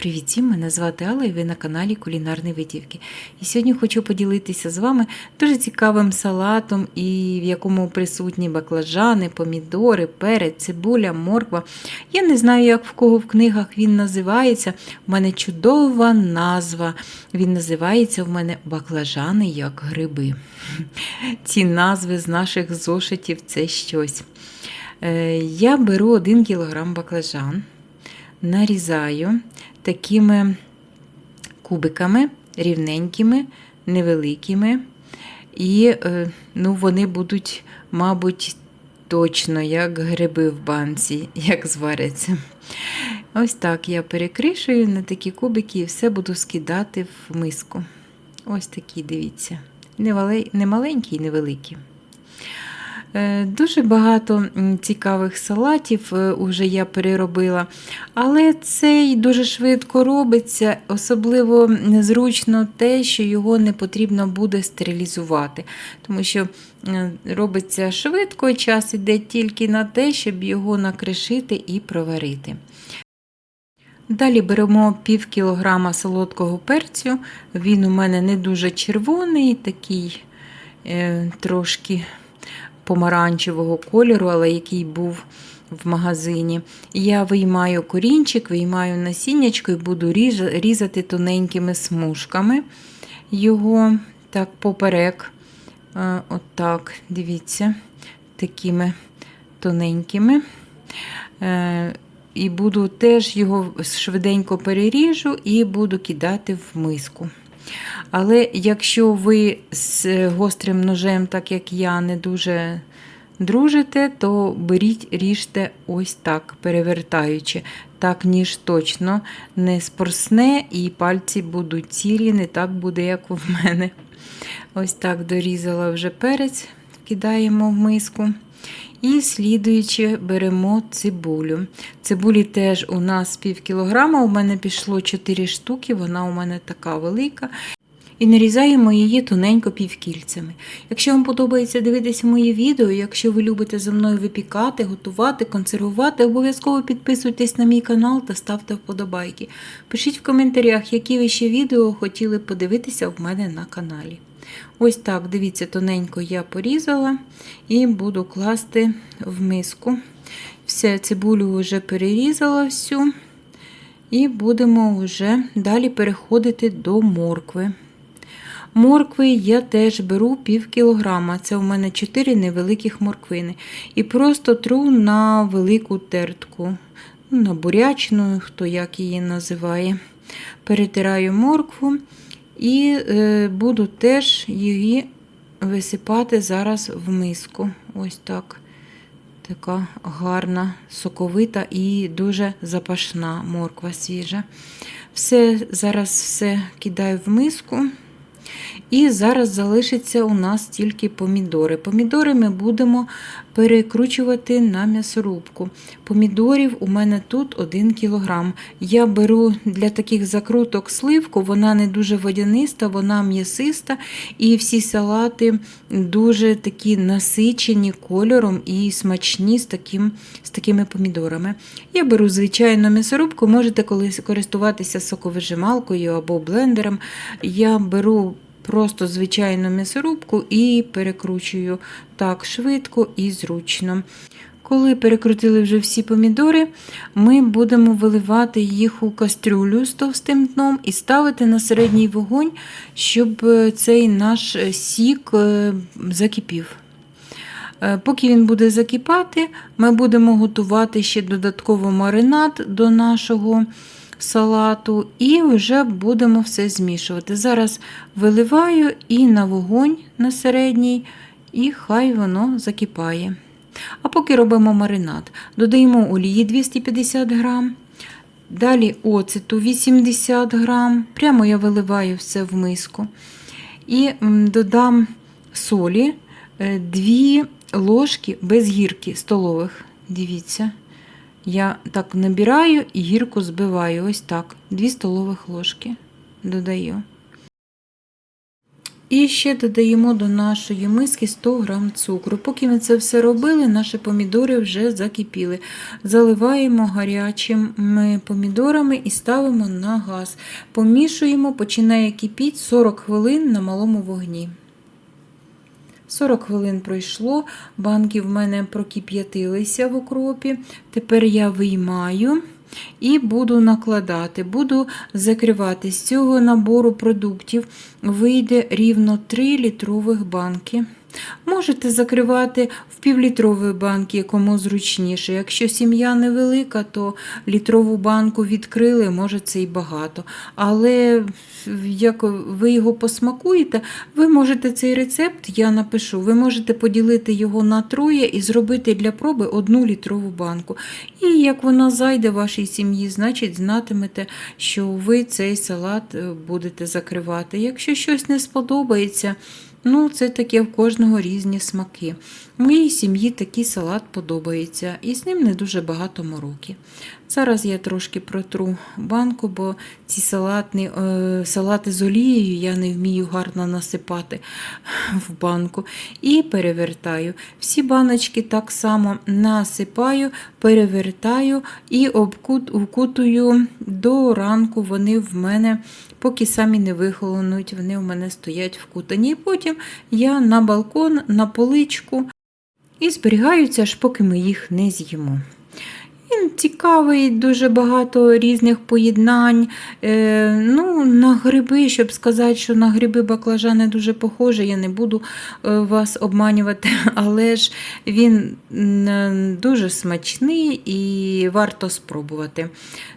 Привіт всім, мене звати Алла і ви на каналі Кулінарні Витівки. І сьогодні хочу поділитися з вами дуже цікавим салатом, і в якому присутні баклажани, помідори, перець, цибуля, морква. Я не знаю, як в кого в книгах він називається. У мене чудова назва. Він називається в мене баклажани як гриби. Ці назви з наших зошитів це щось. Е, Я беру 1 кг баклажан нарізаю такими кубиками рівненькими, невеликими. І е, ну, вони будуть, мабуть, точно як гриби в банці, як зваряться. Ось так я перекришую на такі кубики і все буду скидати в миску. Ось такі, дивіться. Не маленькі і невеликі. Е, Дуже багато цікавих салатів е, уже я переробила, але цей дуже швидко робиться, особливо незручно те, що його не потрібно буде стерилізувати, тому що е, робиться швидко, час іде тільки на те, щоб його накришити і проварити. Далі беремо пів кілограма солодкого перцю. Він у мене не дуже червоний, такий е, трошки помаранчевого кольору, але який був в магазині. Я виймаю корінчик, виймаю насіннячко і буду різати тоненькими смужками його так поперек. Отак, дивіться, такими тоненькими. Е, і буду теж його швиденько переріжу і буду кидати в миску. Але якщо ви з гострим ножем, так як я, не дуже дружите, то беріть, ріжте ось так, перевертаючи. Так, ніж точно не спорсне, і пальці будуть цілі, не так буде, як у мене. Ось так дорізала вже перець, кидаємо в миску. І слідуючи, беремо цибулю. Цибулі теж у нас пів кілограма, у мене пішло 4 штуки, вона у мене така велика. І нарізаємо її тоненько півкільцями. Якщо вам подобається дивитися мої відео, якщо ви любите за мною випікати, готувати, консервувати, обов'язково підписуйтесь на мій канал та ставте вподобайки. Пишіть в коментарях, які ви ще відео хотіли подивитися в мене на каналі. Ось так, дивіться, тоненько я порізала і буду класти в миску. Все, цибулю вже перерізала всю. І будемо вже далі переходити до моркви. Моркви я теж беру пів кілограма. Це у мене 4 невеликих морквини. І просто тру на велику тертку, на бурячну, хто як її називає. Перетираю моркву і е, буду теж її висипати зараз в миску. Ось так. Така гарна, соковита і дуже запашна морква свіжа. Все, Зараз все кидаю в миску. І зараз залишиться у нас тільки помідори. Помідори ми будемо перекручувати на м'ясорубку. Помідорів у мене тут 1 кг. Я беру для таких закруток сливку, вона не дуже водяниста, вона м'ясиста, і всі салати дуже такі насичені кольором і смачні з таким, з такими помідорами. Я беру звичайну м'ясорубку, можете користуватися соковижималкою або блендером. Я беру просто звичайну м'ясорубку і перекручую так швидко і зручно. Коли перекрутили вже всі помідори, ми будемо виливати їх у кастрюлю з товстим дном і ставити на середній вогонь, щоб е, цей наш сік е, закипів. Е, поки він буде закипати, ми будемо готувати ще додатково маринад до нашого салату, і вже будемо все змішувати. Зараз виливаю і на вогонь на середній, і хай воно закипає. А поки робимо маринад, додаємо олії 250 грам, далі оцету 80 грам, прямо я виливаю все в миску. І додам солі 2 ложки без гірки столових. Дивіться. Я так набираю і гірку збиваю. Ось так. 2 столових ложки додаю. І ще додаємо до нашої миски 100 г цукру. Поки ми це все робили, наші помідори вже закипіли. Заливаємо гарячими помідорами і ставимо на газ. Помішуємо, починає кипіти 40 хвилин на малому вогні. 40 хвилин пройшло, банки в мене прокип'ятилися в окропі. Тепер я виймаю і буду накладати, буду закривати. З цього набору продуктів вийде рівно 3 літрових банки. Можете закривати в півлітрової банки, кому зручніше. Якщо сім'я невелика, то літрову банку відкрили, може це і багато. Але як ви його посмакуєте, ви можете цей рецепт, я напишу, ви можете поділити його на троє і зробити для проби одну літрову банку. І як вона зайде вашій сім'ї, значить знатимете, що ви цей салат е, будете закривати. Якщо щось не сподобається, Ну, це таке в кожного різні смаки. Моїй сім'ї такий салат подобається, і з ним не дуже багато мороки. Зараз я трошки протру банку, бо ці салатні, е, салати з олією я не вмію гарно насипати в банку. І перевертаю. Всі баночки так само насипаю, перевертаю і обкут, вкутую до ранку. Вони в мене, поки самі не вихолонуть, вони в мене стоять вкутані. І потім я на балкон, на поличку і зберігаються, аж поки ми їх не з'їмо. Він цікавий, дуже багато різних поєднань. Е, ну, На гриби, щоб сказати, що на гриби баклажани дуже похожі, я не буду е, вас обманювати, але ж він дуже смачний і варто спробувати.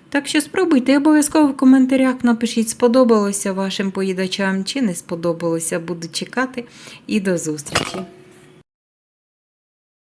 Так що спробуйте обов'язково в коментарях напишіть, сподобалося вашим поїдачам чи не сподобалося. Буду чекати і до зустрічі.